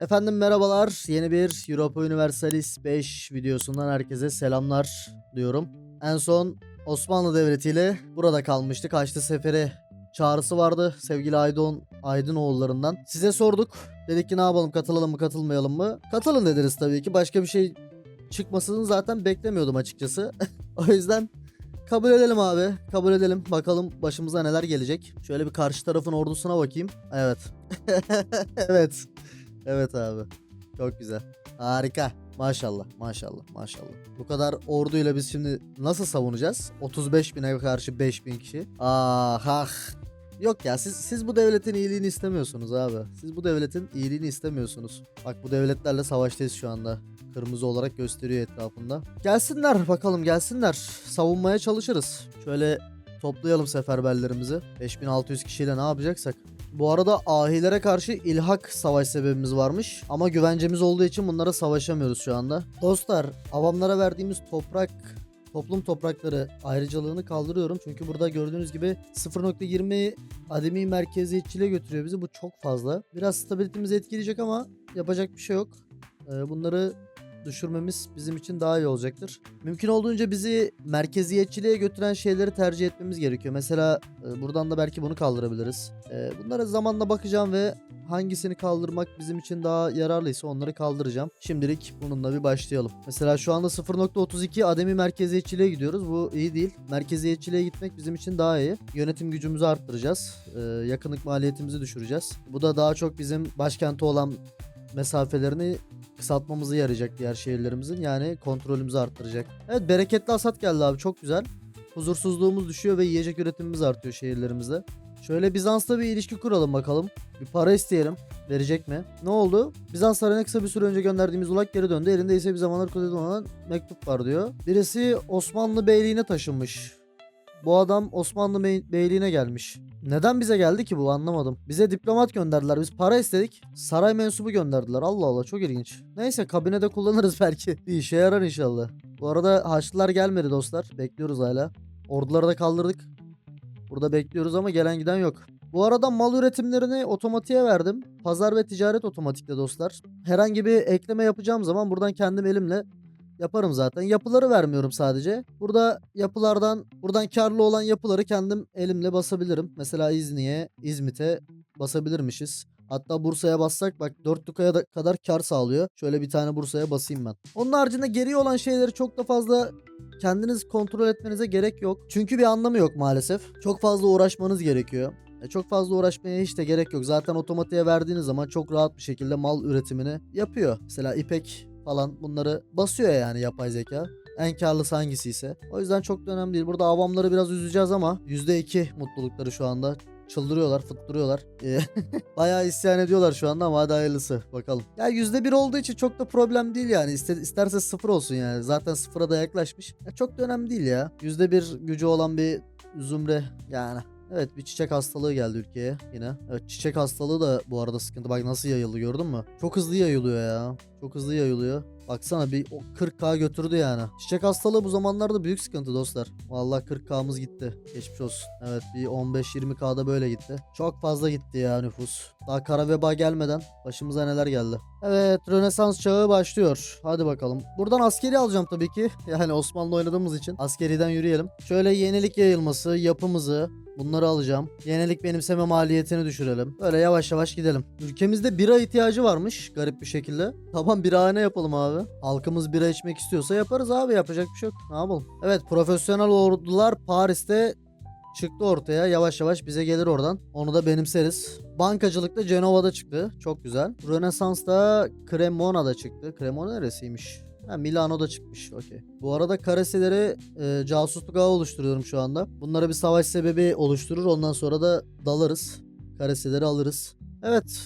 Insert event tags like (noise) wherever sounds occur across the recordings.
Efendim merhabalar. Yeni bir Europa Universalis 5 videosundan herkese selamlar diyorum. En son Osmanlı Devleti ile burada kalmıştık. Haçlı Seferi çağrısı vardı sevgili Aydın Aydınoğullarından. Size sorduk. Dedik ki ne yapalım katılalım mı katılmayalım mı? Katılın dediniz tabii ki. Başka bir şey çıkmasını zaten beklemiyordum açıkçası. (laughs) o yüzden kabul edelim abi. Kabul edelim. Bakalım başımıza neler gelecek. Şöyle bir karşı tarafın ordusuna bakayım. Evet. (laughs) evet. Evet abi. Çok güzel. Harika. Maşallah, maşallah, maşallah. Bu kadar orduyla biz şimdi nasıl savunacağız? 35 bine karşı 5000 kişi. Ah ah. Yok ya siz siz bu devletin iyiliğini istemiyorsunuz abi. Siz bu devletin iyiliğini istemiyorsunuz. Bak bu devletlerle savaştayız şu anda. Kırmızı olarak gösteriyor etrafında. Gelsinler bakalım gelsinler. Savunmaya çalışırız. Şöyle toplayalım seferberlerimizi. 5600 kişiyle ne yapacaksak. Bu arada ahilere karşı ilhak savaş sebebimiz varmış. Ama güvencemiz olduğu için bunlara savaşamıyoruz şu anda. Dostlar avamlara verdiğimiz toprak toplum toprakları ayrıcalığını kaldırıyorum. Çünkü burada gördüğünüz gibi 0.20 ademi merkeziyetçiliğe götürüyor bizi. Bu çok fazla. Biraz stabilitemizi etkileyecek ama yapacak bir şey yok. Ee, bunları düşürmemiz bizim için daha iyi olacaktır. Mümkün olduğunca bizi merkeziyetçiliğe götüren şeyleri tercih etmemiz gerekiyor. Mesela e, buradan da belki bunu kaldırabiliriz. E, bunlara zamanla bakacağım ve hangisini kaldırmak bizim için daha yararlıysa onları kaldıracağım. Şimdilik bununla bir başlayalım. Mesela şu anda 0.32 ademi merkeziyetçiliğe gidiyoruz. Bu iyi değil. Merkeziyetçiliğe gitmek bizim için daha iyi. Yönetim gücümüzü arttıracağız. E, yakınlık maliyetimizi düşüreceğiz. Bu da daha çok bizim başkenti olan mesafelerini kısaltmamızı yarayacak diğer şehirlerimizin. Yani kontrolümüzü arttıracak. Evet bereketli hasat geldi abi çok güzel. Huzursuzluğumuz düşüyor ve yiyecek üretimimiz artıyor şehirlerimizde. Şöyle Bizans'la bir ilişki kuralım bakalım. Bir para isteyelim. Verecek mi? Ne oldu? Bizans sarayına kısa bir süre önce gönderdiğimiz ulak geri döndü. Elinde ise bir zamanlar kudret olan mektup var diyor. Birisi Osmanlı beyliğine taşınmış. Bu adam Osmanlı bey- beyliğine gelmiş. Neden bize geldi ki bu anlamadım. Bize diplomat gönderdiler. Biz para istedik. Saray mensubu gönderdiler. Allah Allah çok ilginç. Neyse kabinede kullanırız (laughs) belki. Bir işe yarar inşallah. Bu arada Haçlılar gelmedi dostlar. Bekliyoruz hala. Orduları da kaldırdık. Burada bekliyoruz ama gelen giden yok. Bu arada mal üretimlerini otomatiğe verdim. Pazar ve ticaret otomatikte dostlar. Herhangi bir ekleme yapacağım zaman buradan kendim elimle yaparım zaten. Yapıları vermiyorum sadece. Burada yapılardan buradan karlı olan yapıları kendim elimle basabilirim. Mesela İzni'ye, İzmit'e basabilirmişiz. Hatta Bursa'ya bassak bak 4 lukaya da kadar kar sağlıyor. Şöyle bir tane Bursa'ya basayım ben. Onun haricinde geriye olan şeyleri çok da fazla kendiniz kontrol etmenize gerek yok. Çünkü bir anlamı yok maalesef. Çok fazla uğraşmanız gerekiyor. E, çok fazla uğraşmaya hiç de gerek yok. Zaten otomatiğe verdiğiniz zaman çok rahat bir şekilde mal üretimini yapıyor. Mesela İpek falan bunları basıyor yani yapay zeka. En karlısı hangisi ise. O yüzden çok da önemli değil. Burada avamları biraz üzeceğiz ama %2 mutlulukları şu anda. Çıldırıyorlar, fıttırıyorlar. Ee, (laughs) Bayağı isyan ediyorlar şu anda ama hadi hayırlısı. Bakalım. Ya %1 olduğu için çok da problem değil yani. İste, isterse sıfır olsun yani. Zaten sıfıra da yaklaşmış. Ya çok da önemli değil ya. %1 gücü olan bir zümre yani. Evet bir çiçek hastalığı geldi ülkeye yine. Evet çiçek hastalığı da bu arada sıkıntı. Bak nasıl yayıldı gördün mü? Çok hızlı yayılıyor ya. Çok hızlı yayılıyor. Baksana bir o 40k götürdü yani. Çiçek hastalığı bu zamanlarda büyük sıkıntı dostlar. Vallahi 40k'mız gitti. Geçmiş olsun. Evet bir 15-20k'da böyle gitti. Çok fazla gitti ya nüfus. Daha kara veba gelmeden başımıza neler geldi. Evet Rönesans çağı başlıyor. Hadi bakalım. Buradan askeri alacağım tabii ki. (laughs) Yani Osmanlı oynadığımız için. Askeriden yürüyelim. Şöyle yenilik yayılması, yapımızı, Bunları alacağım. Yenilik benimseme maliyetini düşürelim. Böyle yavaş yavaş gidelim. Ülkemizde bira ihtiyacı varmış garip bir şekilde. Tamam birahane yapalım abi. Halkımız bira içmek istiyorsa yaparız abi. Yapacak bir şey yok. Ne yapalım? Evet profesyonel ordular Paris'te çıktı ortaya. Yavaş yavaş bize gelir oradan. Onu da benimseriz. Bankacılıkta Cenova'da çıktı. Çok güzel. Rönesans'ta Cremona'da çıktı. Cremona neresiymiş? Ha, Milano'da çıkmış. Okey. Bu arada Karasileri e, casusluk ağı oluşturuyorum şu anda. Bunlara bir savaş sebebi oluşturur. Ondan sonra da dalarız. Karasileri alırız. Evet.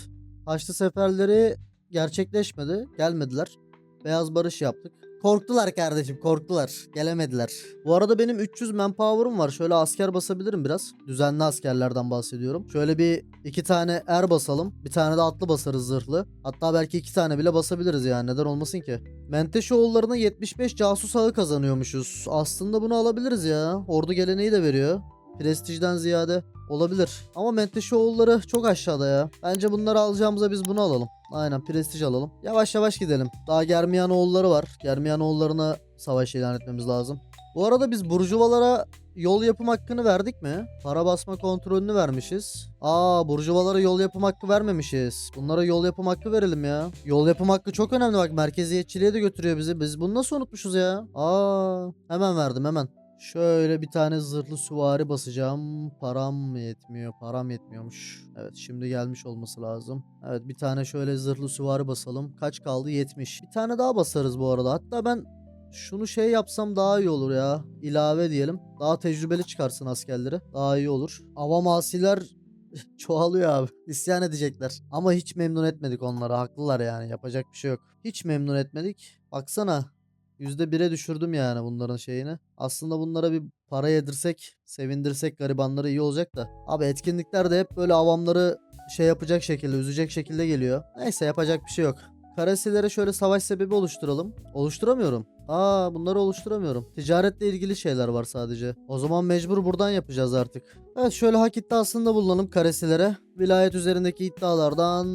Haçlı seferleri gerçekleşmedi. Gelmediler. Beyaz barış yaptık. Korktular kardeşim korktular. Gelemediler. Bu arada benim 300 manpower'ım var. Şöyle asker basabilirim biraz. Düzenli askerlerden bahsediyorum. Şöyle bir iki tane er basalım. Bir tane de atlı basarız zırhlı. Hatta belki iki tane bile basabiliriz yani. Neden olmasın ki? Menteşoğullarına 75 casus ağı kazanıyormuşuz. Aslında bunu alabiliriz ya. Ordu geleneği de veriyor. Prestijden ziyade olabilir. Ama Menteşoğulları çok aşağıda ya. Bence bunları alacağımıza biz bunu alalım. Aynen prestij alalım. Yavaş yavaş gidelim. Daha Germiyanoğulları var. Germiyanoğullarına savaş ilan etmemiz lazım. Bu arada biz Burjuvalara yol yapım hakkını verdik mi? Para basma kontrolünü vermişiz. Aa Burjuvalara yol yapım hakkı vermemişiz. Bunlara yol yapım hakkı verelim ya. Yol yapım hakkı çok önemli bak merkeziyetçiliğe de götürüyor bizi. Biz bunu nasıl unutmuşuz ya? Aa hemen verdim hemen. Şöyle bir tane zırhlı süvari basacağım. Param yetmiyor? Param yetmiyormuş. Evet şimdi gelmiş olması lazım. Evet bir tane şöyle zırhlı süvari basalım. Kaç kaldı? 70. Bir tane daha basarız bu arada. Hatta ben şunu şey yapsam daha iyi olur ya. İlave diyelim. Daha tecrübeli çıkarsın askerleri. Daha iyi olur. Avam asiler (laughs) çoğalıyor abi. İsyan edecekler. Ama hiç memnun etmedik onları. Haklılar yani. Yapacak bir şey yok. Hiç memnun etmedik. Baksana. %1'e düşürdüm yani bunların şeyini. Aslında bunlara bir para yedirsek, sevindirsek garibanları iyi olacak da. Abi etkinlikler de hep böyle avamları şey yapacak şekilde, üzecek şekilde geliyor. Neyse yapacak bir şey yok. Karasilere şöyle savaş sebebi oluşturalım. Oluşturamıyorum. Aa bunları oluşturamıyorum. Ticaretle ilgili şeyler var sadece. O zaman mecbur buradan yapacağız artık. Evet şöyle hak iddiasında bulunalım karesilere. Vilayet üzerindeki iddialardan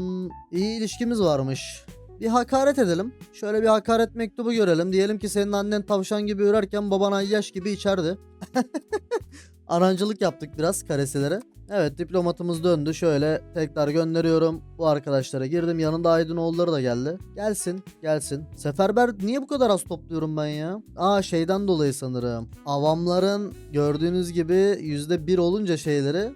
iyi ilişkimiz varmış. Bir hakaret edelim. Şöyle bir hakaret mektubu görelim. Diyelim ki senin annen tavşan gibi ürerken baban ayyaş gibi içerdi. (laughs) Arancılık yaptık biraz karesilere. Evet diplomatımız döndü. Şöyle tekrar gönderiyorum. Bu arkadaşlara girdim. Yanında Aydınoğulları da geldi. Gelsin gelsin. Seferber niye bu kadar az topluyorum ben ya? Aa şeyden dolayı sanırım. Avamların gördüğünüz gibi %1 olunca şeyleri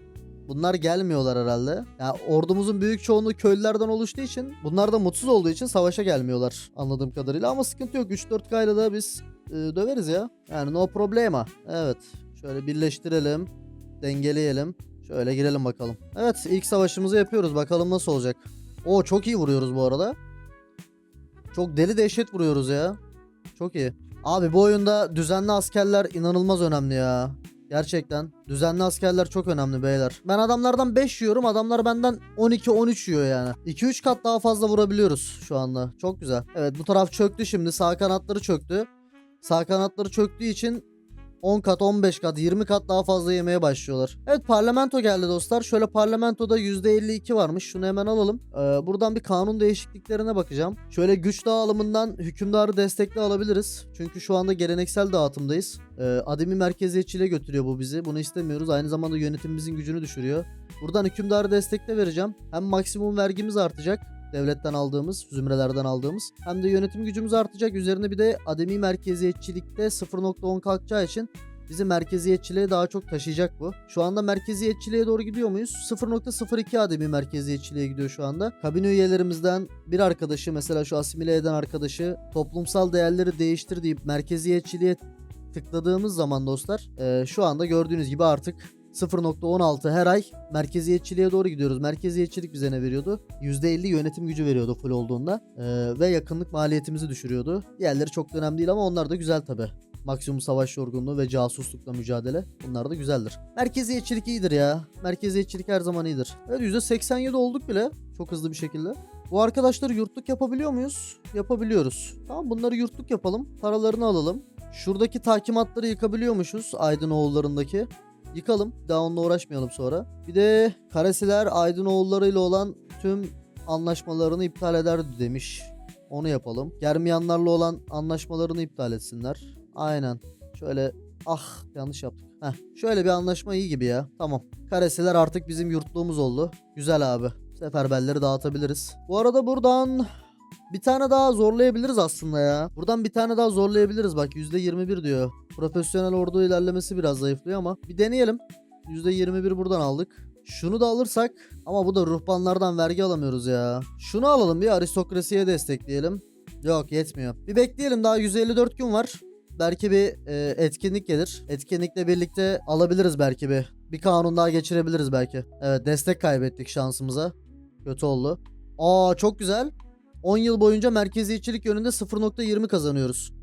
Bunlar gelmiyorlar herhalde. Ya ordumuzun büyük çoğunluğu köylülerden oluştuğu için bunlar da mutsuz olduğu için savaşa gelmiyorlar anladığım kadarıyla ama sıkıntı yok 3-4 kayla da biz e, döveriz ya. Yani no problema. Evet. Şöyle birleştirelim. Dengeleyelim. Şöyle girelim bakalım. Evet ilk savaşımızı yapıyoruz. Bakalım nasıl olacak. Oo çok iyi vuruyoruz bu arada. Çok deli dehşet vuruyoruz ya. Çok iyi. Abi bu oyunda düzenli askerler inanılmaz önemli ya. Gerçekten. Düzenli askerler çok önemli beyler. Ben adamlardan 5 yiyorum. Adamlar benden 12-13 yiyor yani. 2-3 kat daha fazla vurabiliyoruz şu anda. Çok güzel. Evet bu taraf çöktü şimdi. Sağ kanatları çöktü. Sağ kanatları çöktüğü için 10 kat, 15 kat, 20 kat daha fazla yemeye başlıyorlar. Evet parlamento geldi dostlar. Şöyle parlamentoda %52 varmış. Şunu hemen alalım. Ee, buradan bir kanun değişikliklerine bakacağım. Şöyle güç dağılımından hükümdarı destekli alabiliriz. Çünkü şu anda geleneksel dağıtımdayız. Ee, ademi merkeziyetçiliğe götürüyor bu bizi. Bunu istemiyoruz. Aynı zamanda yönetimimizin gücünü düşürüyor. Buradan hükümdarı destekle vereceğim. Hem maksimum vergimiz artacak devletten aldığımız, zümrelerden aldığımız. Hem de yönetim gücümüz artacak. Üzerine bir de ademi merkeziyetçilikte 0.10 kalkacağı için bizi merkeziyetçiliğe daha çok taşıyacak bu. Şu anda merkeziyetçiliğe doğru gidiyor muyuz? 0.02 ademi merkeziyetçiliğe gidiyor şu anda. Kabine üyelerimizden bir arkadaşı mesela şu asimile eden arkadaşı toplumsal değerleri değiştir deyip merkeziyetçiliğe tıkladığımız zaman dostlar e, şu anda gördüğünüz gibi artık 0.16 her ay merkeziyetçiliğe doğru gidiyoruz. Merkeziyetçilik bize ne veriyordu? %50 yönetim gücü veriyordu full olduğunda. Ee, ve yakınlık maliyetimizi düşürüyordu. Diğerleri çok önemli değil ama onlar da güzel tabi. Maksimum savaş yorgunluğu ve casuslukla mücadele. Bunlar da güzeldir. Merkeziyetçilik iyidir ya. Merkeziyetçilik her zaman iyidir. Evet %87 olduk bile. Çok hızlı bir şekilde. Bu arkadaşları yurtluk yapabiliyor muyuz? Yapabiliyoruz. Tamam bunları yurtluk yapalım. Paralarını alalım. Şuradaki takimatları yıkabiliyormuşuz Aydınoğullarındaki. Yıkalım. Daha onunla uğraşmayalım sonra. Bir de Karasiler Aydınoğulları ile olan tüm anlaşmalarını iptal eder demiş. Onu yapalım. Germiyanlarla olan anlaşmalarını iptal etsinler. Aynen. Şöyle ah yanlış yaptık. Heh, şöyle bir anlaşma iyi gibi ya. Tamam. Karesiler artık bizim yurtluğumuz oldu. Güzel abi. Seferberleri dağıtabiliriz. Bu arada buradan bir tane daha zorlayabiliriz aslında ya. Buradan bir tane daha zorlayabiliriz bak %21 diyor. Profesyonel ordu ilerlemesi biraz zayıflıyor ama bir deneyelim. %21 buradan aldık. Şunu da alırsak ama bu da ruhbanlardan vergi alamıyoruz ya. Şunu alalım bir aristokrasiye destekleyelim. Yok yetmiyor. Bir bekleyelim daha 154 gün var. Belki bir e, etkinlik gelir. Etkinlikle birlikte alabiliriz belki bir. Bir kanun daha geçirebiliriz belki. Evet destek kaybettik şansımıza. Kötü oldu. Aa çok güzel. 10 yıl boyunca merkeziyetçilik yönünde 0.20 kazanıyoruz.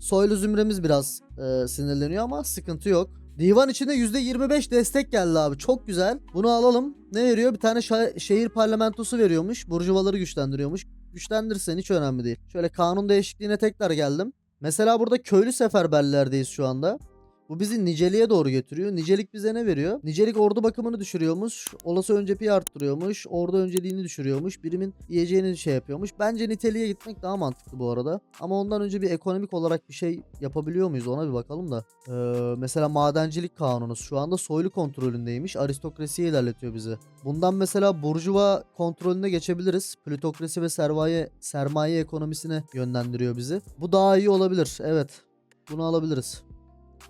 Soylu zümremiz biraz e, sinirleniyor ama sıkıntı yok. Divan içinde %25 destek geldi abi. Çok güzel. Bunu alalım. Ne veriyor? Bir tane şehir parlamentosu veriyormuş. Burjuvaları güçlendiriyormuş. Güçlendirsen hiç önemli değil. Şöyle kanun değişikliğine tekrar geldim. Mesela burada köylü seferberlerdeyiz şu anda. Bu bizi niceliğe doğru götürüyor. Nicelik bize ne veriyor? Nicelik ordu bakımını düşürüyormuş. Olası öncepi arttırıyormuş. Ordu önceliğini düşürüyormuş. Birimin yiyeceğini şey yapıyormuş. Bence niteliğe gitmek daha mantıklı bu arada. Ama ondan önce bir ekonomik olarak bir şey yapabiliyor muyuz ona bir bakalım da. Ee, mesela madencilik kanunu şu anda soylu kontrolündeymiş. Aristokrasiye ilerletiyor bizi. Bundan mesela burjuva kontrolüne geçebiliriz. Plütokrasi ve sermaye sermaye ekonomisine yönlendiriyor bizi. Bu daha iyi olabilir. Evet. Bunu alabiliriz.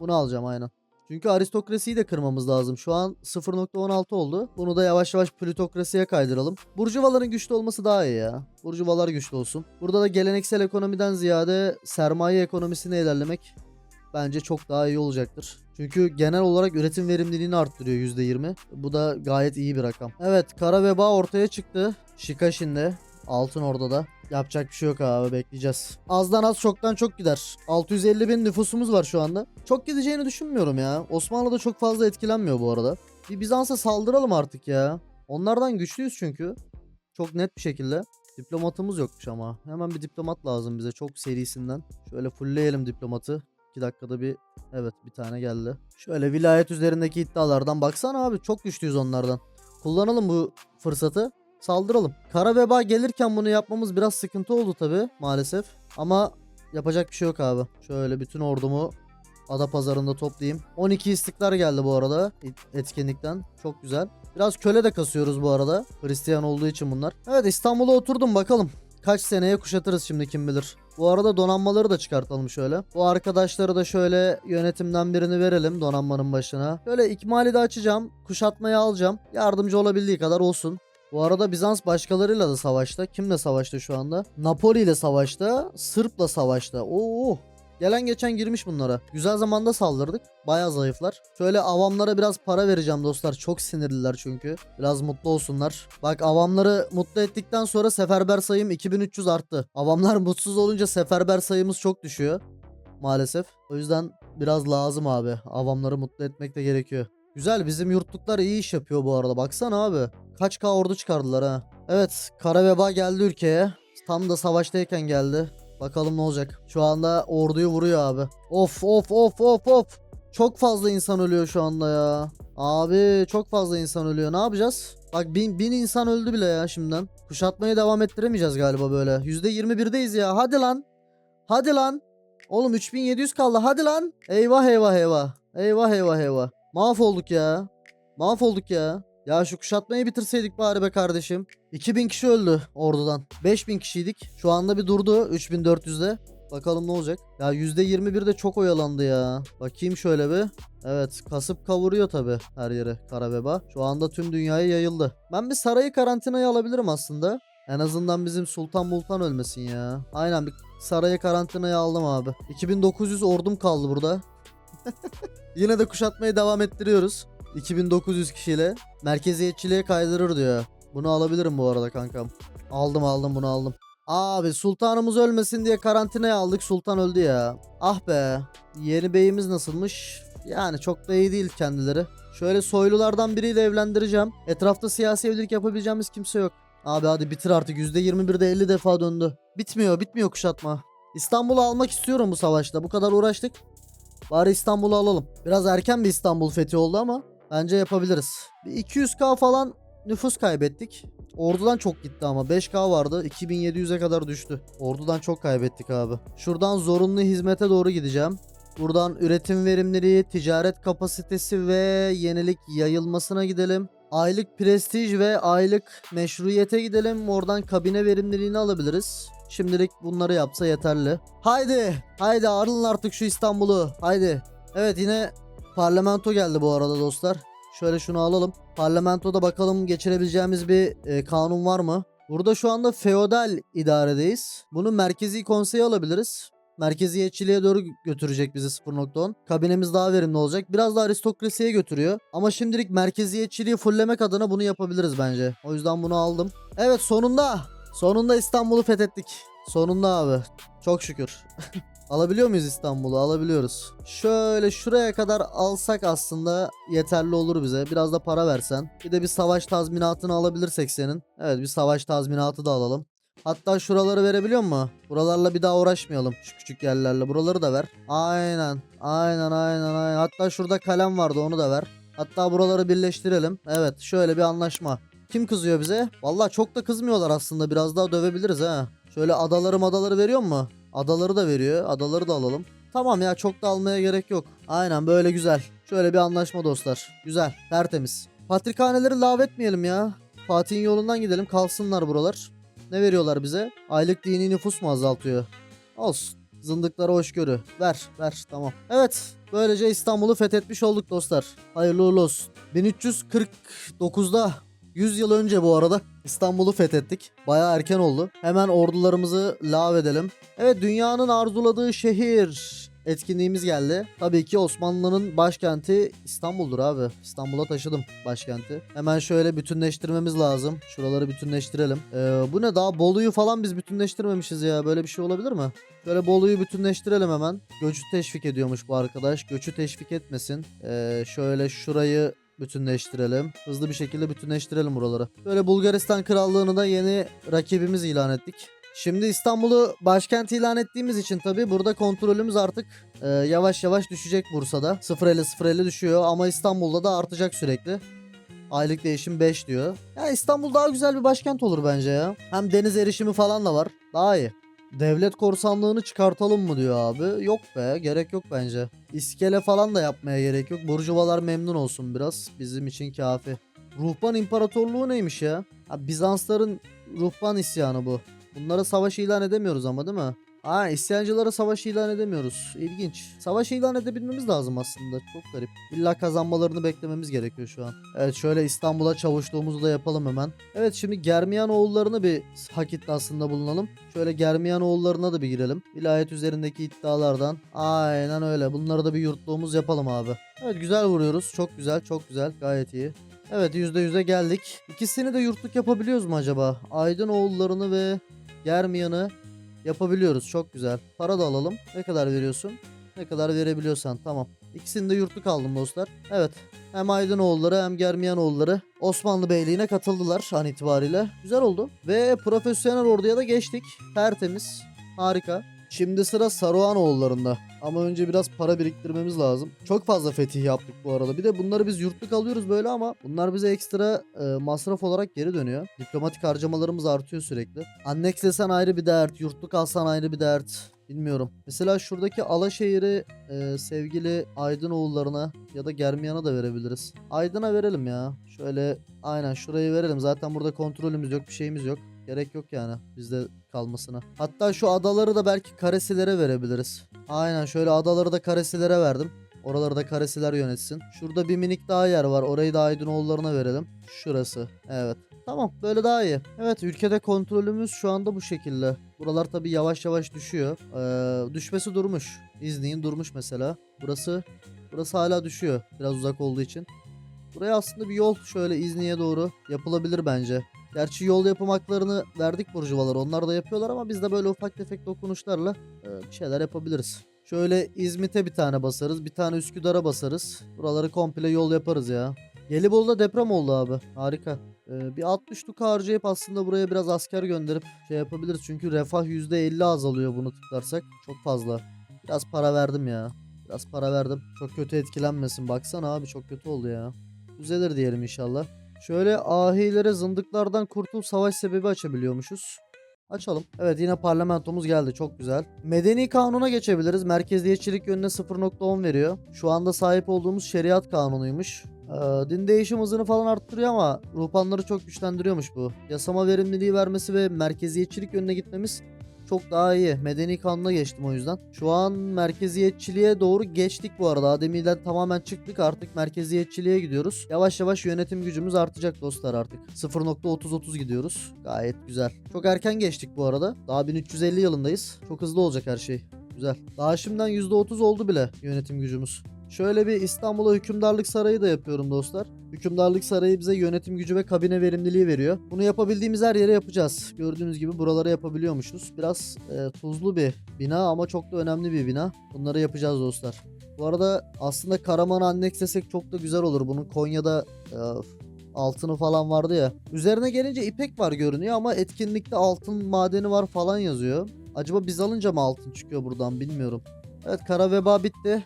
Bunu alacağım aynen. Çünkü aristokrasiyi de kırmamız lazım. Şu an 0.16 oldu. Bunu da yavaş yavaş plütokrasiye kaydıralım. Burjuvaların güçlü olması daha iyi ya. Burjuvalar güçlü olsun. Burada da geleneksel ekonomiden ziyade sermaye ekonomisine ilerlemek bence çok daha iyi olacaktır. Çünkü genel olarak üretim verimliliğini arttırıyor %20. Bu da gayet iyi bir rakam. Evet kara veba ortaya çıktı. Shikashin'de. Altın Orda'da. Yapacak bir şey yok abi bekleyeceğiz. Azdan az çoktan çok gider. 650 bin nüfusumuz var şu anda. Çok gideceğini düşünmüyorum ya. Osmanlı da çok fazla etkilenmiyor bu arada. Bir Bizans'a saldıralım artık ya. Onlardan güçlüyüz çünkü. Çok net bir şekilde. Diplomatımız yokmuş ama. Hemen bir diplomat lazım bize çok serisinden. Şöyle fullleyelim diplomatı. 2 dakikada bir evet bir tane geldi. Şöyle vilayet üzerindeki iddialardan baksana abi çok güçlüyüz onlardan. Kullanalım bu fırsatı. Saldıralım. Kara veba gelirken bunu yapmamız biraz sıkıntı oldu tabi maalesef. Ama yapacak bir şey yok abi. Şöyle bütün ordumu ada pazarında toplayayım. 12 istikrar geldi bu arada et- etkinlikten. Çok güzel. Biraz köle de kasıyoruz bu arada. Hristiyan olduğu için bunlar. Evet İstanbul'a oturdum bakalım. Kaç seneye kuşatırız şimdi kim bilir. Bu arada donanmaları da çıkartalım şöyle. Bu arkadaşları da şöyle yönetimden birini verelim donanmanın başına. Şöyle ikmali de açacağım. Kuşatmayı alacağım. Yardımcı olabildiği kadar olsun. Bu arada Bizans başkalarıyla da savaşta. Kimle savaşta şu anda? Napoli ile savaşta. Sırp'la savaşta. Oo. Gelen geçen girmiş bunlara. Güzel zamanda saldırdık. Baya zayıflar. Şöyle avamlara biraz para vereceğim dostlar. Çok sinirliler çünkü. Biraz mutlu olsunlar. Bak avamları mutlu ettikten sonra seferber sayım 2300 arttı. Avamlar (laughs) mutsuz olunca seferber sayımız çok düşüyor. Maalesef. O yüzden biraz lazım abi. Avamları mutlu etmek de gerekiyor. Güzel bizim yurtluklar iyi iş yapıyor bu arada. Baksana abi. Kaç K ordu çıkardılar ha. Evet kara veba geldi ülkeye. Tam da savaştayken geldi. Bakalım ne olacak. Şu anda orduyu vuruyor abi. Of of of of of. Çok fazla insan ölüyor şu anda ya. Abi çok fazla insan ölüyor. Ne yapacağız? Bak bin, bin insan öldü bile ya şimdiden. Kuşatmayı devam ettiremeyeceğiz galiba böyle. %21'deyiz ya. Hadi lan. Hadi lan. Oğlum 3700 kaldı. Hadi lan. Eyvah eyvah eyvah. Eyvah eyvah eyvah. Mahvolduk ya. Mahvolduk ya. Ya şu kuşatmayı bitirseydik bari be kardeşim. 2000 kişi öldü ordudan. 5000 kişiydik. Şu anda bir durdu 3400'de. Bakalım ne olacak. Ya %21 de çok oyalandı ya. Bakayım şöyle bir. Evet kasıp kavuruyor tabi her yere kara veba. Şu anda tüm dünyaya yayıldı. Ben bir sarayı karantinaya alabilirim aslında. En azından bizim Sultan Multan ölmesin ya. Aynen bir sarayı karantinaya aldım abi. 2900 ordum kaldı burada. (laughs) Yine de kuşatmayı devam ettiriyoruz. 2900 kişiyle. Merkeziyetçiliğe kaydırır diyor. Bunu alabilirim bu arada kankam. Aldım aldım bunu aldım. Abi sultanımız ölmesin diye karantinaya aldık. Sultan öldü ya. Ah be. Yeni beyimiz nasılmış? Yani çok da iyi değil kendileri. Şöyle soylulardan biriyle evlendireceğim. Etrafta siyasi evlilik yapabileceğimiz kimse yok. Abi hadi bitir artık. %21'de 50 defa döndü. Bitmiyor bitmiyor kuşatma. İstanbul'u almak istiyorum bu savaşta. Bu kadar uğraştık. Bari İstanbul'u alalım. Biraz erken bir İstanbul fethi oldu ama bence yapabiliriz. Bir 200k falan nüfus kaybettik. Ordudan çok gitti ama 5k vardı 2700'e kadar düştü. Ordudan çok kaybettik abi. Şuradan zorunlu hizmete doğru gideceğim. Buradan üretim verimliliği, ticaret kapasitesi ve yenilik yayılmasına gidelim. Aylık prestij ve aylık meşruiyete gidelim. Oradan kabine verimliliğini alabiliriz. Şimdilik bunları yapsa yeterli. Haydi, haydi arılın artık şu İstanbul'u. Haydi. Evet yine parlamento geldi bu arada dostlar. Şöyle şunu alalım. Parlamentoda bakalım geçirebileceğimiz bir e, kanun var mı? Burada şu anda feodal idaredeyiz. Bunu merkezi konseye alabiliriz. Merkeziyetçiliğe doğru götürecek bizi 0.10. Kabinemiz daha verimli olacak. Biraz da aristokrasiye götürüyor. Ama şimdilik merkeziyetçiliği fulllemek adına bunu yapabiliriz bence. O yüzden bunu aldım. Evet sonunda. Sonunda İstanbul'u fethettik. Sonunda abi. Çok şükür. (laughs) Alabiliyor muyuz İstanbul'u? Alabiliyoruz. Şöyle şuraya kadar alsak aslında yeterli olur bize. Biraz da para versen. Bir de bir savaş tazminatını alabilirsek senin. Evet bir savaş tazminatı da alalım. Hatta şuraları verebiliyor mu? Buralarla bir daha uğraşmayalım. Şu küçük yerlerle. Buraları da ver. Aynen. Aynen aynen aynen. Hatta şurada kalem vardı onu da ver. Hatta buraları birleştirelim. Evet şöyle bir anlaşma. Kim kızıyor bize? Vallahi çok da kızmıyorlar aslında. Biraz daha dövebiliriz ha. Şöyle adaları madaları veriyor mu? Adaları da veriyor. Adaları da alalım. Tamam ya çok da almaya gerek yok. Aynen böyle güzel. Şöyle bir anlaşma dostlar. Güzel. Tertemiz. Patrikhaneleri lavetmeyelim ya. Fatih'in yolundan gidelim. Kalsınlar buralar. Ne veriyorlar bize? Aylık dini nüfus mu azaltıyor? Olsun. Zındıklara hoşgörü. Ver, ver. Tamam. Evet. Böylece İstanbul'u fethetmiş olduk dostlar. Hayırlı uğurlu olsun. 1349'da 100 yıl önce bu arada İstanbul'u fethettik. Bayağı erken oldu. Hemen ordularımızı lav edelim. Evet dünyanın arzuladığı şehir etkinliğimiz geldi. Tabii ki Osmanlı'nın başkenti İstanbul'dur abi. İstanbul'a taşıdım başkenti. Hemen şöyle bütünleştirmemiz lazım. Şuraları bütünleştirelim. Ee, bu ne daha Bolu'yu falan biz bütünleştirmemişiz ya. Böyle bir şey olabilir mi? Şöyle Bolu'yu bütünleştirelim hemen. Göçü teşvik ediyormuş bu arkadaş. Göçü teşvik etmesin. Ee, şöyle şurayı bütünleştirelim. Hızlı bir şekilde bütünleştirelim buraları. Böyle Bulgaristan Krallığı'nı da yeni rakibimiz ilan ettik. Şimdi İstanbul'u başkent ilan ettiğimiz için tabi burada kontrolümüz artık e, yavaş yavaş düşecek Bursa'da. 0.50 0.50 düşüyor ama İstanbul'da da artacak sürekli. Aylık değişim 5 diyor. Ya İstanbul daha güzel bir başkent olur bence ya. Hem deniz erişimi falan da var. Daha iyi. Devlet korsanlığını çıkartalım mı diyor abi. Yok be gerek yok bence. İskele falan da yapmaya gerek yok. Burjuvalar memnun olsun biraz. Bizim için kafi. Ruhban İmparatorluğu neymiş ya? Ha, Bizansların ruhban isyanı bu. Bunlara savaş ilan edemiyoruz ama değil mi? Ha isyancılara savaş ilan edemiyoruz. İlginç. Savaş ilan edebilmemiz lazım aslında. Çok garip. İlla kazanmalarını beklememiz gerekiyor şu an. Evet şöyle İstanbul'a çavuşluğumuzu da yapalım hemen. Evet şimdi Germiyan oğullarını bir hak iddiasında bulunalım. Şöyle Germiyan oğullarına da bir girelim. Vilayet üzerindeki iddialardan. Aynen öyle. Bunları da bir yurtluğumuz yapalım abi. Evet güzel vuruyoruz. Çok güzel çok güzel. Gayet iyi. Evet %100'e geldik. İkisini de yurtluk yapabiliyoruz mu acaba? Aydın oğullarını ve Germiyan'ı yapabiliyoruz. Çok güzel. Para da alalım. Ne kadar veriyorsun? Ne kadar verebiliyorsan tamam. İkisini de yurtluk aldım dostlar. Evet. Hem Aydınoğulları hem Germiyanoğulları Osmanlı Beyliği'ne katıldılar an itibariyle. Güzel oldu. Ve profesyonel orduya da geçtik. Tertemiz. Harika. Şimdi sıra Saruhanoğullarında. Ama önce biraz para biriktirmemiz lazım. Çok fazla fetih yaptık bu arada. Bir de bunları biz yurtluk alıyoruz böyle ama bunlar bize ekstra e, masraf olarak geri dönüyor. Diplomatik harcamalarımız artıyor sürekli. Annekslesen ayrı bir dert, yurtluk alsan ayrı bir dert. Bilmiyorum. Mesela şuradaki Alaşehir'i e, sevgili Aydın oğullarına ya da Germiyan'a da verebiliriz. Aydın'a verelim ya. Şöyle aynen şurayı verelim. Zaten burada kontrolümüz yok, bir şeyimiz yok. Gerek yok yani bizde kalmasına. Hatta şu adaları da belki karesilere verebiliriz. Aynen şöyle adaları da karesilere verdim. Oraları da karesiler yönetsin. Şurada bir minik daha yer var. Orayı da Aydınoğullarına verelim. Şurası. Evet. Tamam böyle daha iyi. Evet ülkede kontrolümüz şu anda bu şekilde. Buralar tabi yavaş yavaş düşüyor. Ee, düşmesi durmuş. İznik'in durmuş mesela. Burası burası hala düşüyor. Biraz uzak olduğu için. Buraya aslında bir yol şöyle İznik'e doğru yapılabilir bence. Gerçi yol yapım haklarını verdik burjuvalara. Onlar da yapıyorlar ama biz de böyle ufak tefek dokunuşlarla e, bir şeyler yapabiliriz. Şöyle İzmit'e bir tane basarız. Bir tane Üsküdar'a basarız. Buraları komple yol yaparız ya. Gelibolu'da deprem oldu abi. Harika. Ee, bir 60 tuka harcayıp aslında buraya biraz asker gönderip şey yapabiliriz. Çünkü refah %50 azalıyor bunu tıklarsak. Çok fazla. Biraz para verdim ya. Biraz para verdim. Çok kötü etkilenmesin. Baksana abi çok kötü oldu ya. Düzelir diyelim inşallah. Şöyle ahilere zındıklardan kurtul savaş sebebi açabiliyormuşuz. Açalım. Evet yine parlamentomuz geldi. Çok güzel. Medeni kanuna geçebiliriz. Merkeziyetçilik yönüne 0.10 veriyor. Şu anda sahip olduğumuz şeriat kanunuymuş. Ee, din değişim hızını falan arttırıyor ama ruhbanları çok güçlendiriyormuş bu. Yasama verimliliği vermesi ve merkeziyetçilik yönüne gitmemiz çok daha iyi. Medeni kanuna geçtim o yüzden. Şu an merkeziyetçiliğe doğru geçtik bu arada. Ademiden tamamen çıktık artık merkeziyetçiliğe gidiyoruz. Yavaş yavaş yönetim gücümüz artacak dostlar artık. 0.30-30 gidiyoruz. Gayet güzel. Çok erken geçtik bu arada. Daha 1350 yılındayız. Çok hızlı olacak her şey. Güzel. Daha şimdiden %30 oldu bile yönetim gücümüz. Şöyle bir İstanbul'a hükümdarlık sarayı da yapıyorum dostlar. Hükümdarlık sarayı bize yönetim gücü ve kabine verimliliği veriyor. Bunu yapabildiğimiz her yere yapacağız. Gördüğünüz gibi buralara yapabiliyormuşuz. Biraz e, tuzlu bir bina ama çok da önemli bir bina. Bunları yapacağız dostlar. Bu arada aslında Karaman'ı annekslesek çok da güzel olur. Bunun Konya'da e, Altını falan vardı ya. Üzerine gelince ipek var görünüyor ama etkinlikte altın madeni var falan yazıyor. Acaba biz alınca mı altın çıkıyor buradan bilmiyorum. Evet kara veba bitti.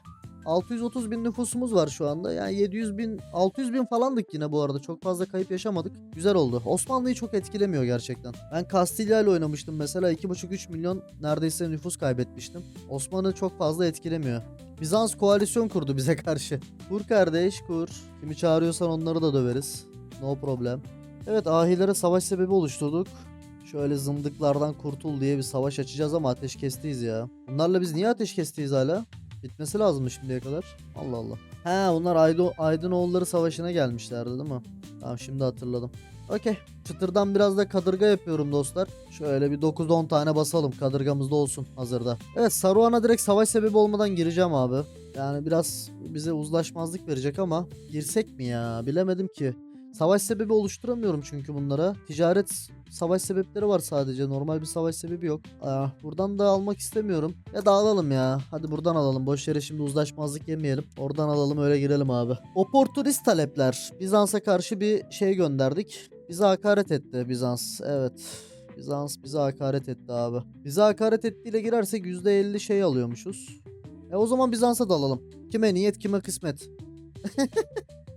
630 bin nüfusumuz var şu anda. Yani 700 bin, 600 bin falandık yine bu arada. Çok fazla kayıp yaşamadık. Güzel oldu. Osmanlı'yı çok etkilemiyor gerçekten. Ben Kastilya ile oynamıştım mesela. 2,5-3 milyon neredeyse nüfus kaybetmiştim. Osmanlı çok fazla etkilemiyor. Bizans koalisyon kurdu bize (laughs) karşı. Kur kardeş kur. Kimi çağırıyorsan onları da döveriz. No problem. Evet ahilere savaş sebebi oluşturduk. Şöyle zındıklardan kurtul diye bir savaş açacağız ama ateş kestiyiz ya. Bunlarla biz niye ateş kestiyiz hala? Bitmesi lazım şimdiye kadar. Allah Allah. He bunlar Aydo Aydınoğulları Savaşı'na gelmişlerdi değil mi? Tamam şimdi hatırladım. Okey. Çıtırdan biraz da kadırga yapıyorum dostlar. Şöyle bir 9-10 tane basalım. Kadırgamızda olsun hazırda. Evet Saruhan'a direkt savaş sebebi olmadan gireceğim abi. Yani biraz bize uzlaşmazlık verecek ama girsek mi ya? Bilemedim ki. Savaş sebebi oluşturamıyorum çünkü bunlara. Ticaret savaş sebepleri var sadece. Normal bir savaş sebebi yok. Ah, buradan da almak istemiyorum. Ya da alalım ya. Hadi buradan alalım. Boş yere şimdi uzlaşmazlık yemeyelim. Oradan alalım öyle girelim abi. Oportunist talepler. Bizans'a karşı bir şey gönderdik. Bize hakaret etti Bizans. Evet. Bizans bize hakaret etti abi. Bize hakaret ettiğiyle girersek %50 şey alıyormuşuz. E o zaman Bizans'a da alalım. Kime niyet kime kısmet. (laughs)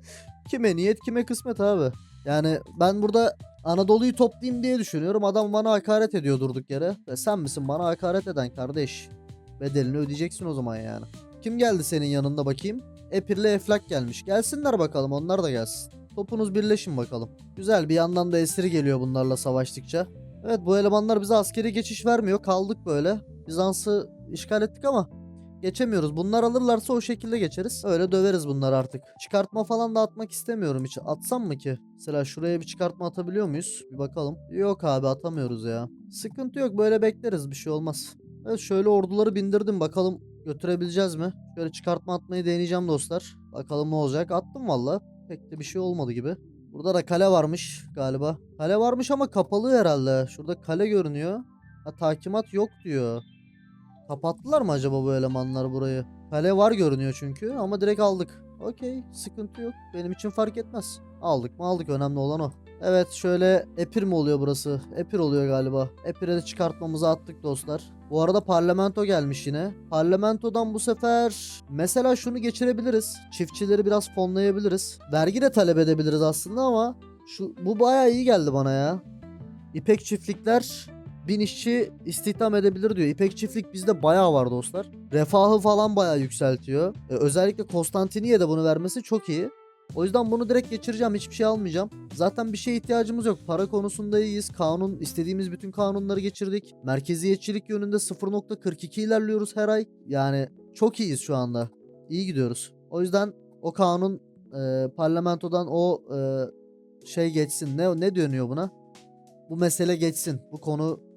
kime niyet kime kısmet abi. Yani ben burada Anadolu'yu toplayayım diye düşünüyorum. Adam bana hakaret ediyor durduk yere. Ve sen misin bana hakaret eden kardeş? Bedelini ödeyeceksin o zaman yani. Kim geldi senin yanında bakayım? Epir'le Eflak gelmiş. Gelsinler bakalım onlar da gelsin. Topunuz birleşin bakalım. Güzel bir yandan da esiri geliyor bunlarla savaştıkça. Evet bu elemanlar bize askeri geçiş vermiyor. Kaldık böyle. Bizans'ı işgal ettik ama geçemiyoruz. Bunlar alırlarsa o şekilde geçeriz. Öyle döveriz bunları artık. Çıkartma falan da atmak istemiyorum hiç. Atsam mı ki? Mesela şuraya bir çıkartma atabiliyor muyuz? Bir bakalım. Yok abi atamıyoruz ya. Sıkıntı yok böyle bekleriz bir şey olmaz. Evet şöyle orduları bindirdim bakalım götürebileceğiz mi? Şöyle çıkartma atmayı deneyeceğim dostlar. Bakalım ne olacak. Attım valla. Pek de bir şey olmadı gibi. Burada da kale varmış galiba. Kale varmış ama kapalı herhalde. Şurada kale görünüyor. Ha takimat yok diyor. Kapattılar mı acaba bu elemanlar burayı? Kale var görünüyor çünkü ama direkt aldık. Okey sıkıntı yok. Benim için fark etmez. Aldık mı aldık önemli olan o. Evet şöyle Epir mi oluyor burası? Epir oluyor galiba. Epir'e de çıkartmamızı attık dostlar. Bu arada parlamento gelmiş yine. Parlamentodan bu sefer mesela şunu geçirebiliriz. Çiftçileri biraz fonlayabiliriz. Vergi de talep edebiliriz aslında ama şu bu bayağı iyi geldi bana ya. İpek çiftlikler bin işçi istihdam edebilir diyor. İpek çiftlik bizde bayağı var dostlar. Refahı falan bayağı yükseltiyor. Ee, özellikle Konstantiniye'de bunu vermesi çok iyi. O yüzden bunu direkt geçireceğim. Hiçbir şey almayacağım. Zaten bir şeye ihtiyacımız yok. Para konusunda iyiyiz. Kanun, istediğimiz bütün kanunları geçirdik. Merkeziyetçilik yönünde 0.42 ilerliyoruz her ay. Yani çok iyiyiz şu anda. İyi gidiyoruz. O yüzden o kanun e, parlamentodan o e, şey geçsin. Ne ne dönüyor buna? Bu mesele geçsin. Bu konu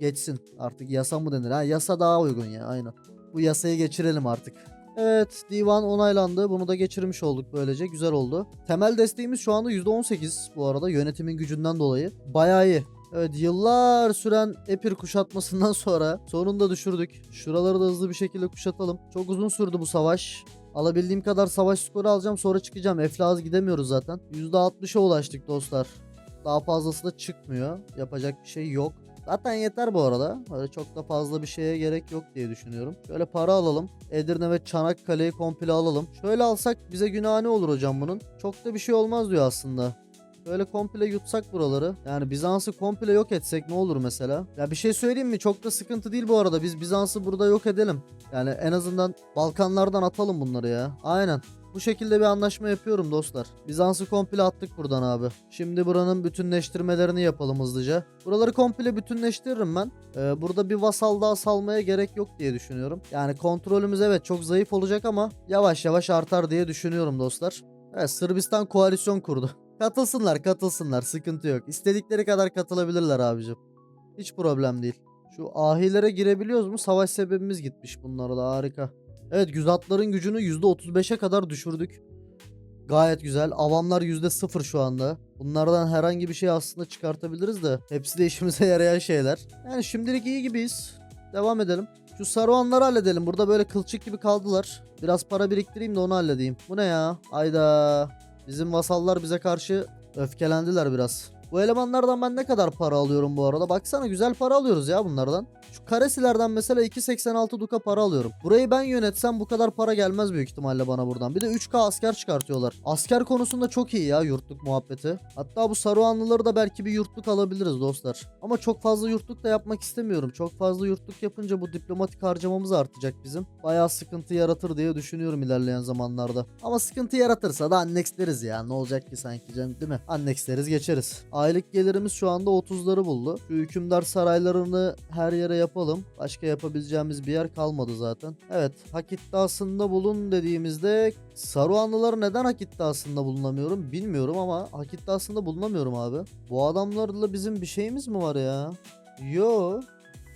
geçsin. Artık yasa mı denir? Ha yasa daha uygun ya aynen. Bu yasayı geçirelim artık. Evet divan onaylandı. Bunu da geçirmiş olduk böylece. Güzel oldu. Temel desteğimiz şu anda %18 bu arada yönetimin gücünden dolayı. Bayağı iyi. Evet yıllar süren Epir kuşatmasından (laughs) sonra sonunda düşürdük. Şuraları da hızlı bir şekilde kuşatalım. Çok uzun sürdü bu savaş. Alabildiğim kadar savaş skoru alacağım sonra çıkacağım. Eflaz gidemiyoruz zaten. %60'a ulaştık dostlar. Daha fazlası da çıkmıyor. Yapacak bir şey yok. Zaten yeter bu arada. Öyle çok da fazla bir şeye gerek yok diye düşünüyorum. Şöyle para alalım. Edirne ve Çanakkale'yi komple alalım. Şöyle alsak bize günah ne olur hocam bunun? Çok da bir şey olmaz diyor aslında. Böyle komple yutsak buraları. Yani Bizans'ı komple yok etsek ne olur mesela? Ya bir şey söyleyeyim mi? Çok da sıkıntı değil bu arada. Biz Bizans'ı burada yok edelim. Yani en azından Balkanlardan atalım bunları ya. Aynen. Bu şekilde bir anlaşma yapıyorum dostlar. Bizans'ı komple attık buradan abi. Şimdi buranın bütünleştirmelerini yapalım hızlıca. Buraları komple bütünleştiririm ben. Ee, burada bir vasal daha salmaya gerek yok diye düşünüyorum. Yani kontrolümüz evet çok zayıf olacak ama yavaş yavaş artar diye düşünüyorum dostlar. Evet Sırbistan koalisyon kurdu. (laughs) Katılsınlar katılsınlar sıkıntı yok. İstedikleri kadar katılabilirler abicim. Hiç problem değil. Şu ahilere girebiliyoruz mu? Savaş sebebimiz gitmiş bunlara harika. Evet güzatların gücünü %35'e kadar düşürdük. Gayet güzel. Avamlar %0 şu anda. Bunlardan herhangi bir şey aslında çıkartabiliriz de. Hepsi de işimize (laughs) yarayan şeyler. Yani şimdilik iyi gibiyiz. Devam edelim. Şu Saruhanları halledelim. Burada böyle kılçık gibi kaldılar. Biraz para biriktireyim de onu halledeyim. Bu ne ya? Ayda. Bizim vasallar bize karşı Öfkelendiler biraz. Bu elemanlardan ben ne kadar para alıyorum bu arada? Baksana güzel para alıyoruz ya bunlardan. Şu karesilerden mesela 2.86 duka para alıyorum. Burayı ben yönetsem bu kadar para gelmez büyük ihtimalle bana buradan. Bir de 3K asker çıkartıyorlar. Asker konusunda çok iyi ya yurtluk muhabbeti. Hatta bu Saruhanlıları da belki bir yurtluk alabiliriz dostlar. Ama çok fazla yurtluk da yapmak istemiyorum. Çok fazla yurtluk yapınca bu diplomatik harcamamız artacak bizim. Bayağı sıkıntı yaratır diye düşünüyorum ilerleyen zamanlarda. Ama sıkıntı yaratırsa da annexleriz ya. Ne olacak ki sanki canım değil mi? Annexleriz geçeriz. Aylık gelirimiz şu anda 30'ları buldu. Şu hükümdar saraylarını her yere yapalım. Başka yapabileceğimiz bir yer kalmadı zaten. Evet hak iddiasında bulun dediğimizde Saruhanlıları neden hak iddiasında bulunamıyorum bilmiyorum ama hak iddiasında bulunamıyorum abi. Bu adamlarla bizim bir şeyimiz mi var ya? Yo.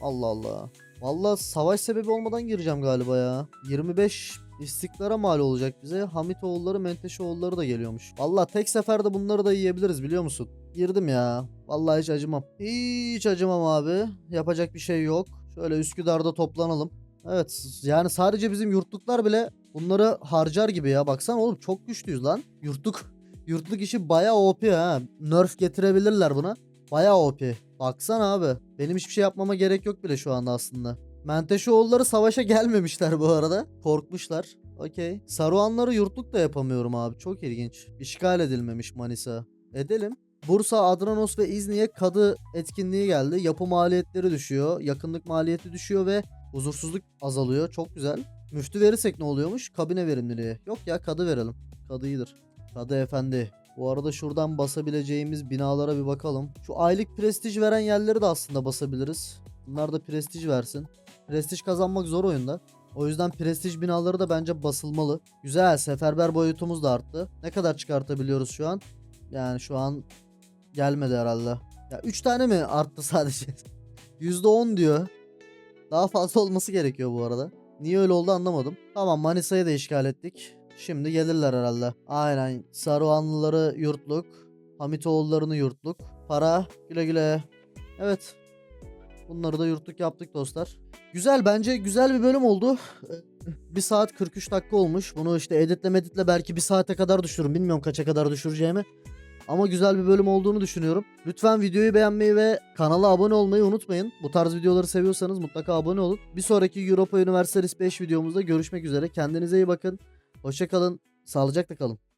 Allah Allah. Vallahi savaş sebebi olmadan gireceğim galiba ya. 25 istiklara mal olacak bize. Hamitoğulları, Menteşeoğulları da geliyormuş. Vallahi tek seferde bunları da yiyebiliriz biliyor musun? Girdim ya. Vallahi hiç acımam. Hiç acımam abi. Yapacak bir şey yok. Şöyle Üsküdar'da toplanalım. Evet yani sadece bizim yurtluklar bile bunları harcar gibi ya. Baksana oğlum çok güçlüyüz lan. Yurtluk yurtluk işi bayağı OP ha. Nerf getirebilirler buna. Bayağı OP. Baksana abi. Benim hiçbir şey yapmama gerek yok bile şu anda aslında. Menteşeoğulları savaşa gelmemişler bu arada. Korkmuşlar. Okey. Saruhanları yurtluk da yapamıyorum abi. Çok ilginç. İşgal edilmemiş Manisa. Edelim. Bursa, Adranos ve İzni'ye kadı etkinliği geldi. Yapı maliyetleri düşüyor. Yakınlık maliyeti düşüyor ve huzursuzluk azalıyor. Çok güzel. Müftü verirsek ne oluyormuş? Kabine verimliliği. Yok ya kadı verelim. Kadı iyidir. Kadı efendi. Bu arada şuradan basabileceğimiz binalara bir bakalım. Şu aylık prestij veren yerleri de aslında basabiliriz. Bunlar da prestij versin. Prestij kazanmak zor oyunda. O yüzden prestij binaları da bence basılmalı. Güzel seferber boyutumuz da arttı. Ne kadar çıkartabiliyoruz şu an? Yani şu an gelmedi herhalde. Ya 3 tane mi arttı (laughs) sadece? %10 diyor. Daha fazla olması gerekiyor bu arada. Niye öyle oldu anlamadım. Tamam Manisa'yı da işgal ettik. Şimdi gelirler herhalde. Aynen. Saruhanlıları yurtluk. Hamitoğullarını yurtluk. Para güle güle. Evet. Bunları da yurtluk yaptık dostlar. Güzel bence güzel bir bölüm oldu. Ee, 1 saat 43 dakika olmuş. Bunu işte editle meditle belki bir saate kadar düşürürüm. Bilmiyorum kaça kadar düşüreceğimi. Ama güzel bir bölüm olduğunu düşünüyorum. Lütfen videoyu beğenmeyi ve kanala abone olmayı unutmayın. Bu tarz videoları seviyorsanız mutlaka abone olun. Bir sonraki Europa Universalis 5 videomuzda görüşmek üzere. Kendinize iyi bakın. Hoşçakalın. Sağlıcakla kalın.